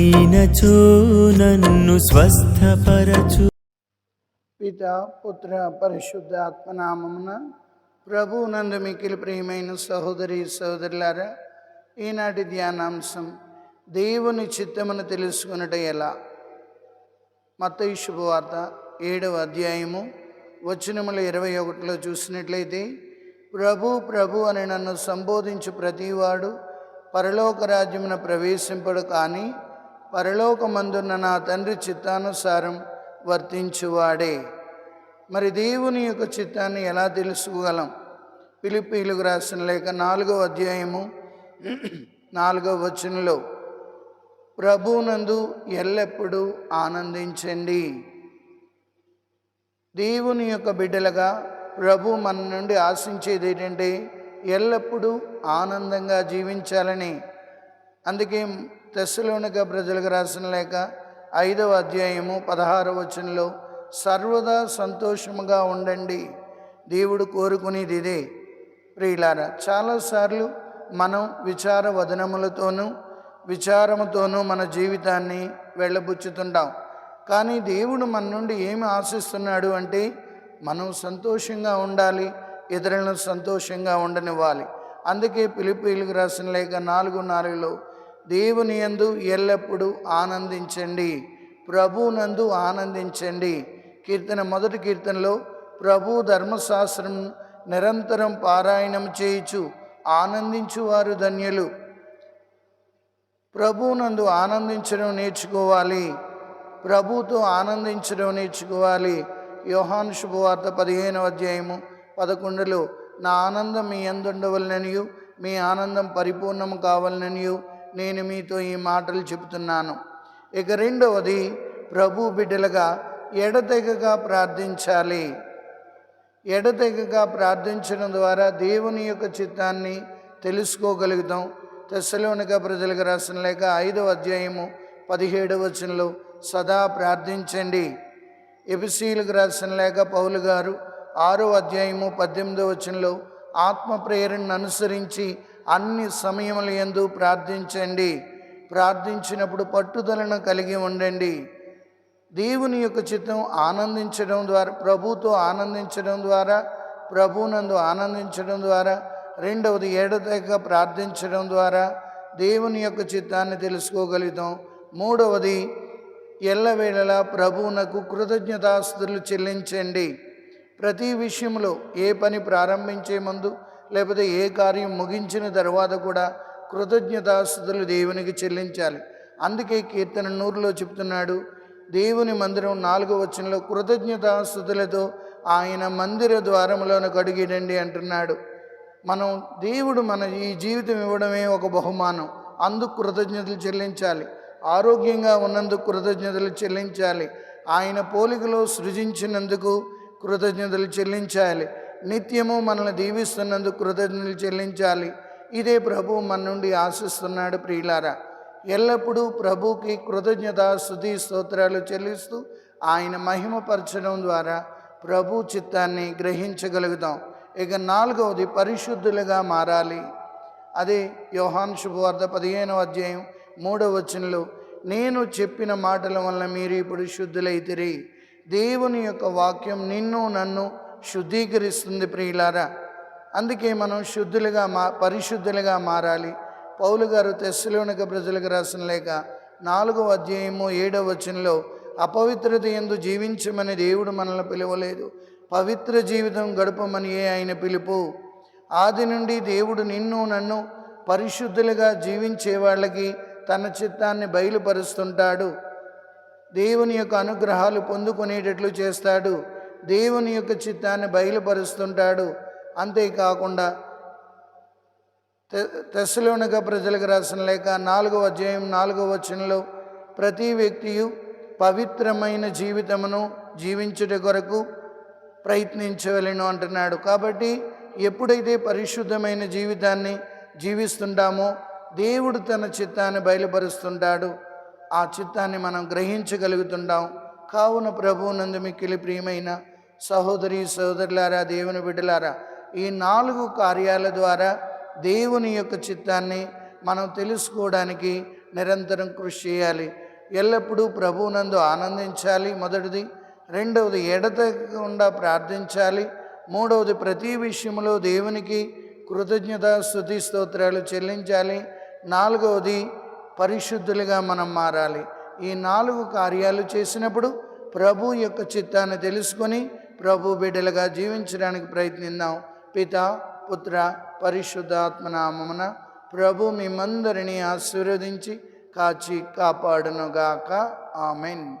అయినచో నన్ను స్వస్థపరచు. పిత పుత్ర పరిశుద్ధ ఆత్మనామమున ప్రభు నందు మికిలి ప్రియమైన సహోదరి సహోదరులారా ఈనాటి ధ్యానాంశం దేవుని చిత్తమును తెలుసుకున్నట ఎలా? మత శుభవార్త ఏడవ అధ్యాయము వచనముల ఇరవై ఒకటిలో చూసినట్లయితే ప్రభు ప్రభు అని నన్ను సంబోధించు ప్రతివాడు పరలోక రాజ్యమున ప్రవేశింపడు కానీ పరలోకమందున్న నా తండ్రి చిత్తానుసారం వర్తించువాడే. మరి దేవుని యొక్క చిత్తాన్ని ఎలా తెలుసుకోగలం? పిలిపిలుగు రాసిన లేక నాలుగో అధ్యాయము నాలుగో వచనంలో ప్రభునందు ఎల్లప్పుడూ ఆనందించండి. దేవుని యొక్క బిడ్డలుగా ప్రభు మన నుండి ఆశించేది ఏంటంటే ఎల్లప్పుడూ ఆనందంగా జీవించాలని. అందుకే తెస్సలోనిక ప్రజలకు రాసిన లేక ఐదవ అధ్యాయము పదహారవ వచనంలో సర్వదా సంతోషముగా ఉండండి. దేవుడు కోరుకునేది ఇదే. ప్రియులారా చాలాసార్లు మనం విచార వదనములతోనూ విచారముతోనూ మన జీవితాన్ని వెళ్ళబుచ్చుతుంటాం. కానీ దేవుడు మన నుండి ఏమి ఆశిస్తున్నాడు అంటే మనం సంతోషంగా ఉండాలి ఇతరులను సంతోషంగా ఉండనివ్వాలి. అందుకే పిలిపిలకు రాసిన లేక నాలుగు నాలుగులో దేవుని యందు ఎల్లప్పుడూ ఆనందించండి. ప్రభునందు ఆనందించండి. కీర్తన మొదటి కీర్తనలో ప్రభు ధర్మశాస్త్రం నిరంతరం పారాయణం చేయుచు ఆనందించువారు ధన్యులు. ప్రభునందు ఆనందించడం నేర్చుకోవాలి. ప్రభుతో ఆనందించడం నేర్చుకోవాలి. యోహాను శుభవార్త పదిహేనవ అధ్యాయము పదకొండులో నా ఆనందం మీ ఎందుండవలననియు మీ ఆనందం పరిపూర్ణం కావాలననియు నేను మీతో ఈ మాటలు చెబుతున్నాను. ఇక రెండవది ప్రభు బిడ్డలుగా ఎడతెగగా ప్రార్థించాలి. ఎడతెగగా ప్రార్థించడం ద్వారా దేవుని యొక్క చిత్తాన్ని తెలుసుకోగలుగుతాం. తెస్సలోనిక ప్రజలకు రాసిన లేక ఐదవ అధ్యాయము పదిహేడవ వచనంలో సదా ప్రార్థించండి. ఎపిసీలకు రాసిన లేక పౌలు గారు ఆరో అధ్యాయము పద్దెనిమిదవ వచనంలో ఆత్మ ప్రేరణను అనుసరించి అన్ని సమయములు ఎందు ప్రార్థించండి. ప్రార్థించినప్పుడు పట్టుదలను కలిగి ఉండండి. దేవుని యొక్క చిత్తం ఆనందించడం ద్వారా ప్రభుతో ఆనందించడం ద్వారా ప్రభునందు ఆనందించడం ద్వారా రెండవది ఏడతగా ప్రార్థించడం ద్వారా దేవుని యొక్క చిత్తాన్ని తెలుసుకోగలుగుతాం. మూడవది ఎల్లవేళలా ప్రభువునకు కృతజ్ఞతాస్తులు చెల్లించండి. ప్రతి విషయంలో ఏ పని ప్రారంభించే ముందు లేకపోతే ఏ కార్యం ముగించిన తర్వాత కూడా కృతజ్ఞతాస్థుతులు దేవునికి చెల్లించాలి. అందుకే కీర్తన నూరులో చెప్తున్నాడు దేవుని మందిరం నాలుగో వచనంలో కృతజ్ఞతాస్థుతులతో ఆయన మందిర ద్వారంలోన కడిగిడండి అంటున్నాడు. మనం దేవుడు మన ఈ జీవితం ఇవ్వడమే ఒక బహుమానం. అందుకు కృతజ్ఞతలు చెల్లించాలి. ఆరోగ్యంగా ఉన్నందుకు కృతజ్ఞతలు చెల్లించాలి. ఆయన పోలికలో సృజించినందుకు కృతజ్ఞతలు చెల్లించాలి. నిత్యము మనల్ని దీవిస్తున్నందుకు కృతజ్ఞతలు చెల్లించాలి. ఇదే ప్రభు మన నుండి ఆశిస్తున్నాడు ప్రియులారా. ఎల్లప్పుడూ ప్రభుకి కృతజ్ఞత స్థుతి స్తోత్రాలు చెల్లిస్తూ ఆయన మహిమపరచడం ద్వారా ప్రభు చిత్తాన్ని గ్రహించగలుగుతాం. ఇక నాలుగవది పరిశుద్ధులుగా మారాలి. అదే యోహాన్ శుభవార్త పదిహేనవ అధ్యాయం మూడవ వచనంలో నేను చెప్పిన మాటల వల్ల మీరు ఇప్పుడు శుద్ధులైతిరి. దేవుని యొక్క వాక్యం నిన్ను నన్ను శుద్ధీకరిస్తుంది ప్రియులారా. అందుకే మనం శుద్ధులుగా మా పరిశుద్ధులుగా మారాలి. పౌలు గారు తెస్సులోనిక ప్రజలకు రాసిన లేక నాలుగవ అధ్యాయము ఏడవ వచనంలో అపవిత్రత ఎందు జీవించమని దేవుడు మనల్ని పిలవలేదు. పవిత్ర జీవితం గడపమని ఏ ఆయన పిలుపు. ఆది నుండి దేవుడు నిన్ను నన్ను పరిశుద్ధులుగా జీవించే వాళ్ళకి తన చిత్తాన్ని బయలుపరుస్తుంటాడు. దేవుని యొక్క అనుగ్రహాలు పొందుకునేటట్లు చేస్తాడు. దేవుని యొక్క చిత్తాన్ని బయలుపరుస్తుంటాడు. అంతేకాకుండా తెస్సలోనిక ప్రజలకు రాసిన లేక నాలుగవ అధ్యాయం నాలుగవ వచనంలో ప్రతి వ్యక్తియు పవిత్రమైన జీవితమును జీవించుట కొరకు ప్రయత్నించవలను అంటున్నాడు. కాబట్టి ఎప్పుడైతే పరిశుద్ధమైన జీవితాన్ని జీవిస్తుంటామో దేవుడు తన చిత్తాన్ని బయలుపరుస్తుంటాడు. ఆ చిత్తాన్ని మనం గ్రహించగలుగుతుంటాం. కావున ప్రభువునందు మిక్కిలి ప్రియమైన సహోదరి సహోదరులారా దేవుని బిడ్డలారా ఈ నాలుగు కార్యాల ద్వారా దేవుని యొక్క చిత్తాన్ని మనం తెలుసుకోవడానికి నిరంతరం కృషి చేయాలి. ఎల్లప్పుడూ ప్రభువునందు ఆనందించాలి. మొదటిది రెండవది ఎడతకుండా ప్రార్థించాలి. మూడవది ప్రతి విషయంలో దేవునికి కృతజ్ఞత స్థుతి స్తోత్రాలు చెల్లించాలి. నాలుగవది పరిశుద్ధులుగా మనం మారాలి. ఈ నాలుగు కార్యాలు చేసినప్పుడు ప్రభు యొక్క చిత్తాన్ని తెలుసుకొని ప్రభు బిడ్డలుగా జీవించడానికి ప్రయత్నిద్దాం. పిత పుత్ర పరిశుద్ధాత్మనామమున ప్రభు మిమ్మందరినీ ఆశీర్వదించి కాచి కాపాడునుగాక. ఆమెన్.